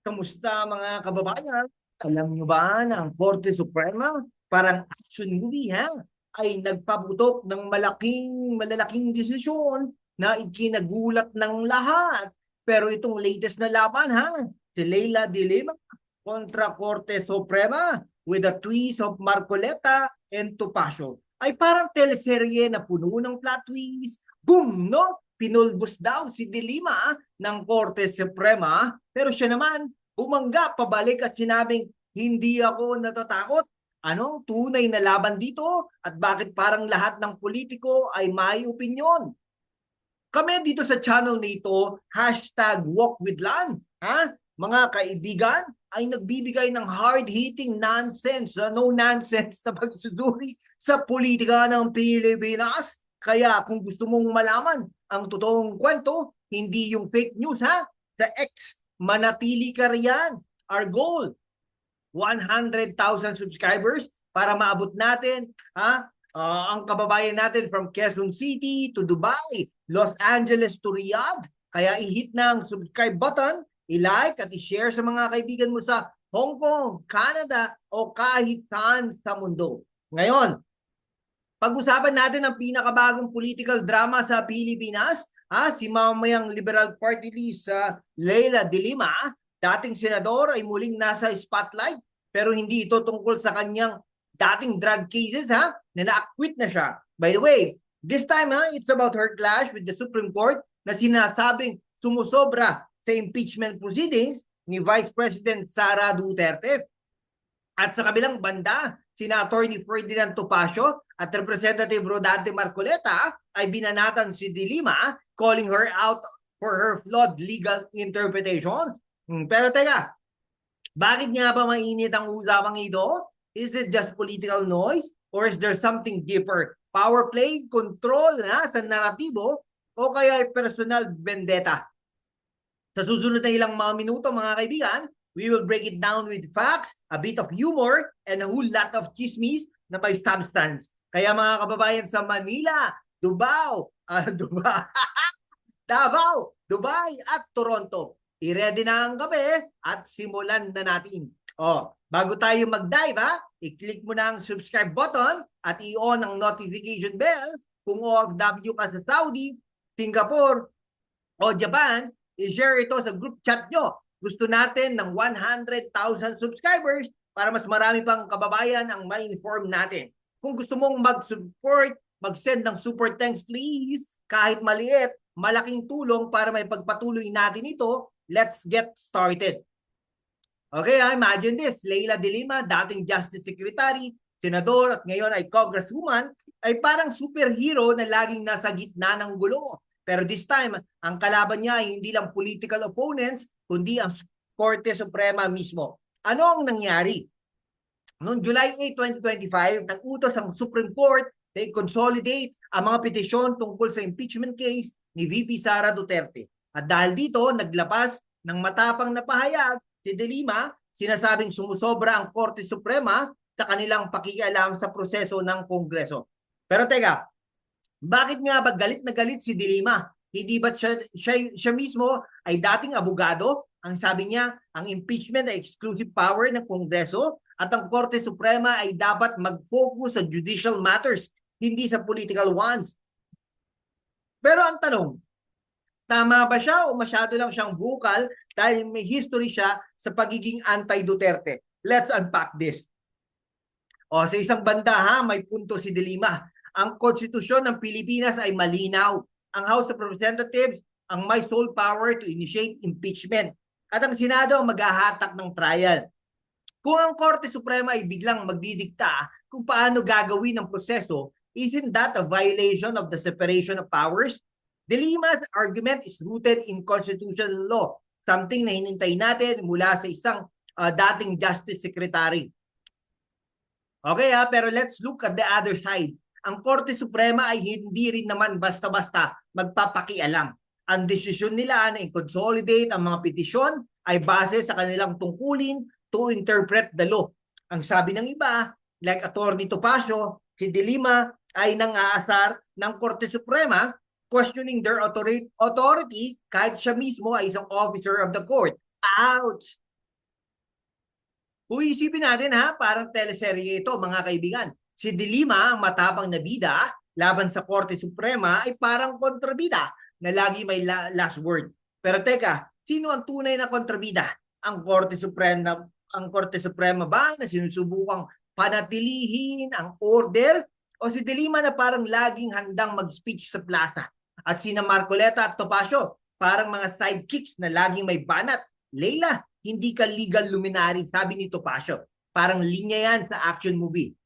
Kamusta mga kababayan? Alam nyo ba na ang Korte Suprema, parang action movie ha, ay nagpabutok ng malaking, malalaking desisyon na ikinagulat ng lahat. Pero itong latest na laban ha, si Leila de Lima kontra Korte Suprema with a twist of Marcoleta and Topacio ay parang teleserye na puno ng plot twist. Boom! No? Pinulbos daw si De Lima ah, ng Korte Suprema pero siya naman bumangga pabalik at sinabing hindi ako natatakot. Anong tunay na laban dito at bakit parang lahat ng politiko ay may opinyon? Kami dito sa channel nito, hashtag walk with Lan. Ha? Mga kaibigan, ay nagbibigay ng hard-hitting nonsense, uh, no nonsense na pagsusuri sa politika ng Pilipinas. Kaya kung gusto mong malaman ang totoong kwento, hindi yung fake news ha, sa X, manatili ka riyan. Our goal, 100,000 subscribers para maabot natin ha, uh, ang kababayan natin from Quezon City to Dubai, Los Angeles to Riyadh. Kaya i-hit na ang subscribe button i-like at i-share sa mga kaibigan mo sa Hong Kong, Canada o kahit saan sa mundo. Ngayon, pag-usapan natin ang pinakabagong political drama sa Pilipinas, ha, si mamayang Liberal Party list sa Leila de Lima, dating senador ay muling nasa spotlight pero hindi ito tungkol sa kanyang dating drug cases ha, na na-acquit na siya. By the way, this time ha, it's about her clash with the Supreme Court na sinasabing sumusobra sa impeachment proceedings ni Vice President Sara Duterte. At sa kabilang banda, sina Attorney Ferdinand Topacio at Representative Rodante Marcoleta ay binanatan si Dilima calling her out for her flawed legal interpretations. Hmm, Pero teka, bakit nga ba mainit ang usapang ito? Is it just political noise? Or is there something deeper? Power play, control na sa naratibo o kaya personal vendetta? Sa susunod na ilang mga minuto mga kaibigan, we will break it down with facts, a bit of humor, and a whole lot of chismis na may substance. Kaya mga kababayan sa Manila, Davao, ah, Davao, Davao, Dubai at Toronto. I-ready na ang gabi at simulan na natin. Oh, bago tayo mag-dive ha, i-click mo na ang subscribe button at i-on ang notification bell kung OFW ka sa Saudi, Singapore, o Japan, i-share ito sa group chat nyo. Gusto natin ng 100,000 subscribers para mas marami pang kababayan ang ma-inform natin. Kung gusto mong mag-support, mag-send ng super thanks please, kahit maliit, malaking tulong para may pagpatuloy natin ito, let's get started. Okay, ah, imagine this, Leila de Lima, dating Justice Secretary, Senador at ngayon ay Congresswoman, ay parang superhero na laging nasa gitna ng gulo. Pero this time, ang kalaban niya ay hindi lang political opponents, kundi ang Korte Suprema mismo. Ano ang nangyari? Noong July 8, 2025, nag-utos ang Supreme Court na i-consolidate ang mga petisyon tungkol sa impeachment case ni VP Sara Duterte. At dahil dito, naglapas ng matapang na pahayag si De Lima, sinasabing sumusobra ang Korte Suprema sa kanilang pakikialam sa proseso ng Kongreso. Pero teka, bakit nga ba galit na galit si De Lima? Hindi ba siya, siya, siya mismo ay dating abogado? Ang sabi niya, ang impeachment ay exclusive power ng Kongreso at ang Korte Suprema ay dapat mag-focus sa judicial matters, hindi sa political ones. Pero ang tanong, tama ba siya o masyado lang siyang bukal dahil may history siya sa pagiging anti-Duterte? Let's unpack this. O sa isang banda ha, may punto si De Lima. Ang konstitusyon ng Pilipinas ay malinaw. Ang House of Representatives ang may sole power to initiate impeachment. At ang Senado ang maghahatak ng trial. Kung ang Korte Suprema ay biglang magdidikta kung paano gagawin ang proseso, isn't that a violation of the separation of powers? De Lima's argument is rooted in constitutional law, something na hinintay natin mula sa isang uh, dating Justice Secretary. Okay ha, pero let's look at the other side. Ang Korte Suprema ay hindi rin naman basta-basta magpapakialam. Ang desisyon nila na i-consolidate ang mga petisyon ay base sa kanilang tungkulin to interpret the law. Ang sabi ng iba, like Attorney Topacio, si De Lima ay nang-aasar ng Korte Suprema questioning their authority, kahit siya mismo ay isang officer of the court. Ouch! Kung isipin natin ha, parang teleserye ito mga kaibigan. Si Dilima, ang matapang na bida, laban sa Korte Suprema ay parang kontrabida na lagi may la- last word. Pero teka, sino ang tunay na kontrabida? Ang Korte Suprema, ang Korte Suprema ba na sinusubukang panatilihin ang order o si Dilima na parang laging handang mag-speech sa plaza? At sina Marcoleta at Topacio, parang mga sidekicks na laging may banat. Leila, hindi ka legal luminary, sabi ni Topacio. Parang linya yan sa action movie.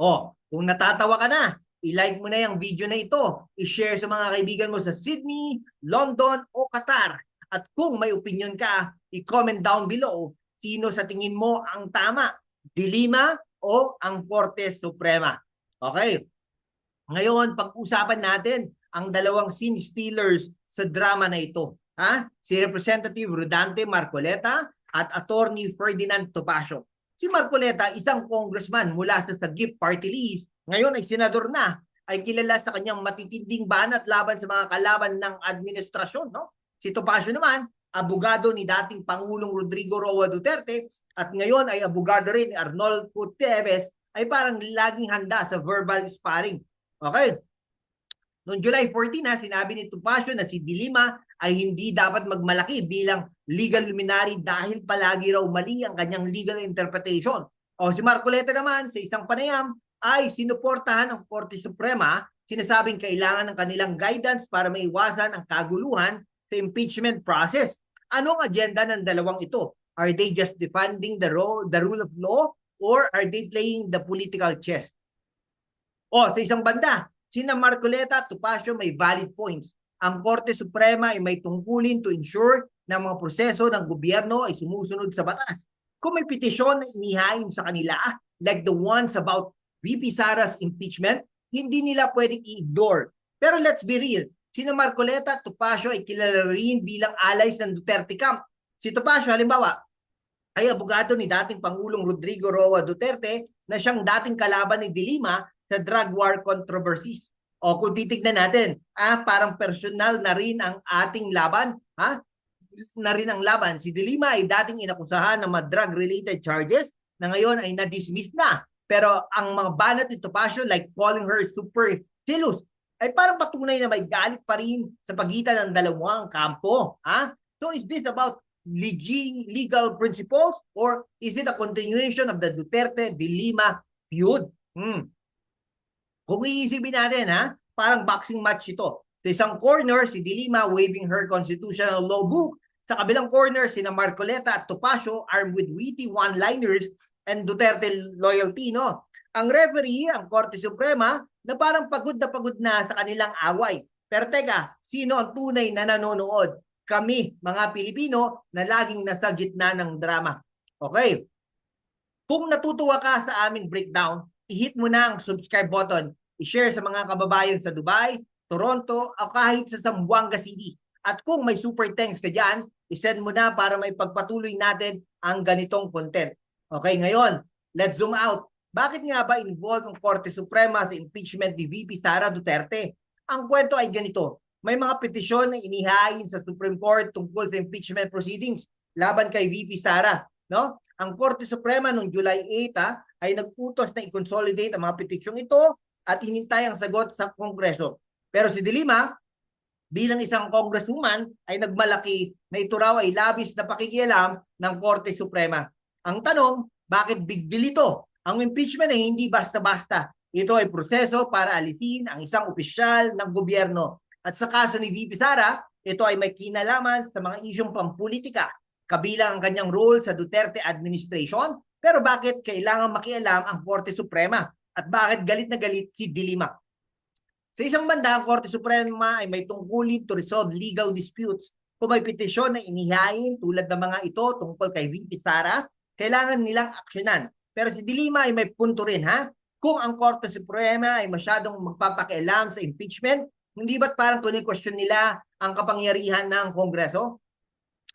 O, kung natatawa ka na, i-like mo na yung video na ito. I-share sa mga kaibigan mo sa Sydney, London o Qatar. At kung may opinion ka, i-comment down below sino sa tingin mo ang tama, Dilima o ang Korte Suprema. Okay. Ngayon, pag-usapan natin ang dalawang scene stealers sa drama na ito. Ha? Si Representative Rodante Marcoleta at Attorney Ferdinand Topacio. Si Marcoleta, isang congressman mula sa Sagip Party List, ngayon ay senador na, ay kilala sa kanyang matitinding banat laban sa mga kalaban ng administrasyon. No? Si Topacio naman, abogado ni dating Pangulong Rodrigo Roa Duterte at ngayon ay abogado rin ni Arnold Puteves ay parang laging handa sa verbal sparring. Okay? Noong July 14 na sinabi ni Topacio na si Dilima ay hindi dapat magmalaki bilang legal luminary dahil palagi raw mali ang kanyang legal interpretation. O si Marcoleta naman sa isang panayam ay sinuportahan ng Korte Suprema sinasabing kailangan ng kanilang guidance para maiwasan ang kaguluhan sa impeachment process. Anong agenda ng dalawang ito? Are they just defending the, ro- the rule of law or are they playing the political chess? O sa isang banda, sina Marcoleta at Topacio may valid points. Ang Korte Suprema ay may tungkulin to ensure na mga proseso ng gobyerno ay sumusunod sa batas. Kung may petisyon na inihain sa kanila, like the ones about VP Sara's impeachment, hindi nila pwedeng i-ignore. Pero let's be real, sina Marcoleta at Topacio ay kilala rin bilang allies ng Duterte camp. Si Topacio, halimbawa, ay abogado ni dating Pangulong Rodrigo Roa Duterte na siyang dating kalaban ni Dilima sa drug war controversies. O kung titignan natin, ah, parang personal na rin ang ating laban, ha? Na rin ang laban. Si Dilima ay dating inakusahan ng mga drug-related charges na ngayon ay na-dismiss na. Pero ang mga banat ni Topacio like calling her super jealous ay parang patunay na may galit pa rin sa pagitan ng dalawang kampo. Ha? So is this about legal principles or is it a continuation of the Duterte-Dilima feud? Hmm. Kung iisipin natin, ha, parang boxing match ito. Sa isang corner, si Dilima waving her constitutional law book. Sa kabilang corner, sina Marcoleta at Topacio armed with witty one-liners and Duterte loyalty, no? Ang referee, ang Korte Suprema, na parang pagod na pagod na sa kanilang away. Pero teka, sino ang tunay na nanonood? Kami, mga Pilipino, na laging nasa gitna ng drama. Okay? Kung natutuwa ka sa aming breakdown, i-hit mo na ang subscribe button. I-share sa mga kababayan sa Dubai, Toronto, o kahit sa Zamboanga City. At kung may super thanks ka dyan, isend mo na para may pagpatuloy natin ang ganitong content. Okay, ngayon, let's zoom out. Bakit nga ba involved ang Korte Suprema sa impeachment ni VP Sara Duterte? Ang kwento ay ganito. May mga petisyon na inihain sa Supreme Court tungkol sa impeachment proceedings laban kay VP Sara. No? Ang Korte Suprema noong July 8 ah, ay nagputos na i-consolidate ang mga petisyong ito at hinintay ang sagot sa Kongreso. Pero si Dilima, bilang isang congresswoman, ay nagmalaki na ito raw ay labis na pakikialam ng Korte Suprema. Ang tanong, bakit big deal ito? Ang impeachment ay hindi basta-basta. Ito ay proseso para alisin ang isang opisyal ng gobyerno. At sa kaso ni VP Sara, ito ay may kinalaman sa mga isyong pampolitika, kabilang ang kanyang role sa Duterte administration. Pero bakit kailangan makialam ang Korte Suprema? At bakit galit na galit si Dilima? Sa isang banda, ang Korte Suprema ay may tungkulin to resolve legal disputes. Kung may petisyon na inihain tulad ng mga ito tungkol kay VP Sara, kailangan nilang aksyonan. Pero si Dilima ay may punto rin ha. Kung ang Korte Suprema ay masyadong magpapakialam sa impeachment, hindi ba't parang kuni-question nila ang kapangyarihan ng Kongreso?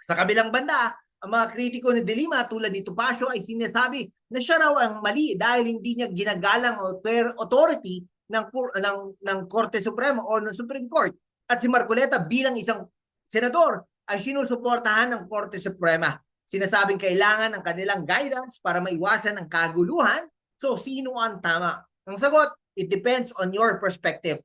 Sa kabilang banda, ang mga kritiko ni Dilima tulad ni Topacio ay sinasabi na siya raw ang mali dahil hindi niya ginagalang ang authority ng, ng, ng Korte Suprema o ng Supreme Court. At si Marcoleta bilang isang senador ay sinusuportahan ng Korte Suprema. Sinasabing kailangan ng kanilang guidance para maiwasan ang kaguluhan. So, sino ang tama? Ang sagot, it depends on your perspective.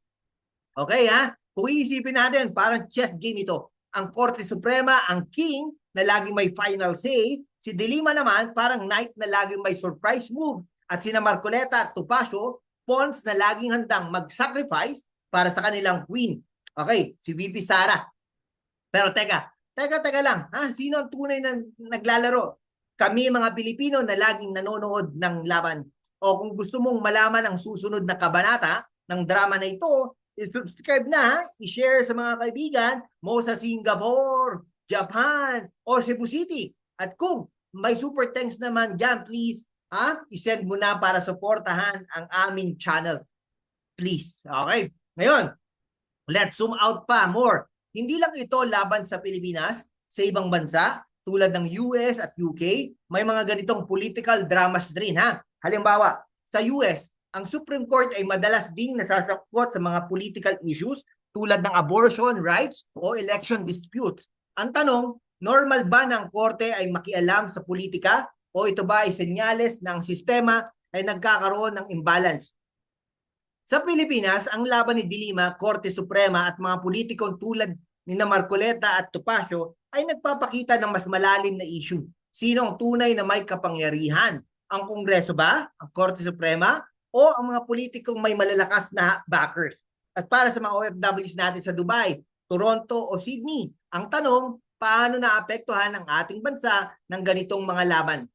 Okay ha? Kung iisipin natin, parang chess game ito. Ang Korte Suprema, ang king na laging may final say. Si Dilima naman, parang knight na laging may surprise move. At sina Marcoleta at Tupacio, pawns na laging handang mag-sacrifice para sa kanilang queen. Okay, si VP Sara. Pero teka, teka, teka lang. Ha? Sino ang tunay na naglalaro? Kami mga Pilipino na laging nanonood ng laban. O kung gusto mong malaman ang susunod na kabanata ng drama na ito, i-subscribe na, i-share sa mga kaibigan mo sa Singapore, Japan, o Cebu City. At kung may super thanks naman dyan, please, ha? i-send mo na para suportahan ang aming channel. Please. Okay? Ngayon, let's zoom out pa more. Hindi lang ito laban sa Pilipinas, sa ibang bansa, tulad ng US at UK, may mga ganitong political dramas rin ha. Halimbawa, sa US, ang Supreme Court ay madalas ding nasasakot sa mga political issues tulad ng abortion rights o election disputes. Ang tanong, normal ba ng korte ay makialam sa politika o ito ba ay senyales na ang sistema ay nagkakaroon ng imbalance? Sa Pilipinas, ang laban ni Dilima, Korte Suprema at mga politikong tulad ni na Marcoleta at Topacio ay nagpapakita ng mas malalim na issue. Sino ang tunay na may kapangyarihan? Ang Kongreso ba? Ang Korte Suprema? O ang mga politikong may malalakas na backers? At para sa mga OFWs natin sa Dubai, Toronto o Sydney, ang tanong, paano naapektuhan ang ating bansa ng ganitong mga laban?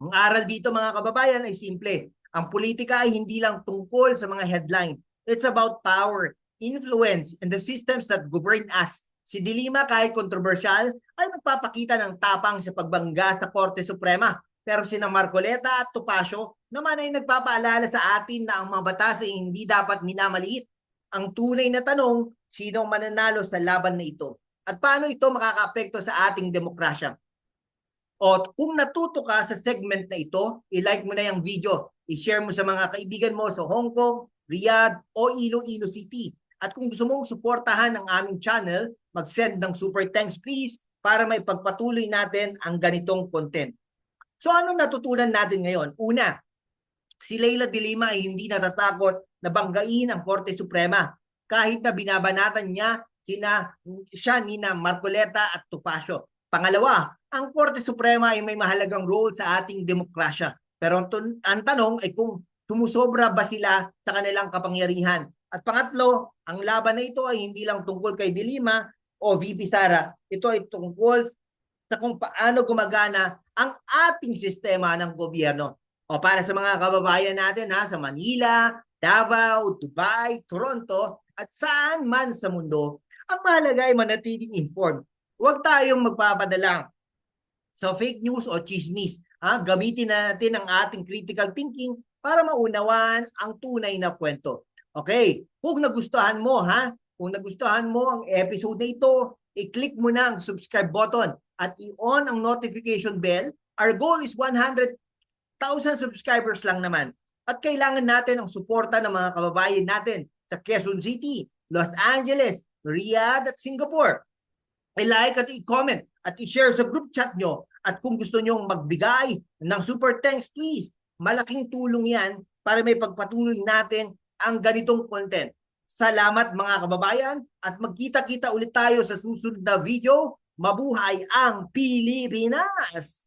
Ang aral dito mga kababayan ay simple. Ang politika ay hindi lang tungkol sa mga headline. It's about power, influence, and the systems that govern us. Si Dilima kahit kontrobersyal ay nagpapakita ng tapang sa pagbangga sa Korte Suprema. Pero sina Marcoleta at Topacio naman ay nagpapaalala sa atin na ang mga batas ay hindi dapat minamaliit. Ang tunay na tanong, sino ang mananalo sa laban na ito? At paano ito makakaapekto sa ating demokrasya? O kung natuto ka sa segment na ito, i-like mo na yung video. I-share mo sa mga kaibigan mo sa Hong Kong, Riyadh o Iloilo City. At kung gusto mong suportahan ang aming channel, mag-send ng super thanks please para may pagpatuloy natin ang ganitong content. So ano natutunan natin ngayon? Una, si Leila Dilima ay hindi natatakot na banggain ang Korte Suprema kahit na binabanatan niya sina, siya ni na Marcoleta at Tupacio. Pangalawa, ang Korte Suprema ay may mahalagang role sa ating demokrasya. Pero ang, ang tanong ay kung sumusobra ba sila sa kanilang kapangyarihan. At pangatlo, ang laban na ito ay hindi lang tungkol kay Dilima o VP Sara. Ito ay tungkol sa kung paano gumagana ang ating sistema ng gobyerno. O para sa mga kababayan natin ha, sa Manila, Davao, Dubai, Toronto, at saan man sa mundo, ang mahalaga ay manatiling informed. Huwag tayong magpapadala sa fake news o chismis. Ha? Gamitin natin ang ating critical thinking para maunawaan ang tunay na kwento. Okay, kung nagustuhan mo ha, kung nagustuhan mo ang episode na ito, i-click mo na ang subscribe button at i-on ang notification bell. Our goal is 100,000 subscribers lang naman. At kailangan natin ang suporta ng mga kababayan natin sa Quezon City, Los Angeles, Riyadh at Singapore. I-like at i-comment at i-share sa group chat nyo. At kung gusto nyo magbigay ng super thanks, please, malaking tulong yan para may pagpatuloy natin ang ganitong content. Salamat mga kababayan at magkita-kita ulit tayo sa susunod na video. Mabuhay ang Pilipinas!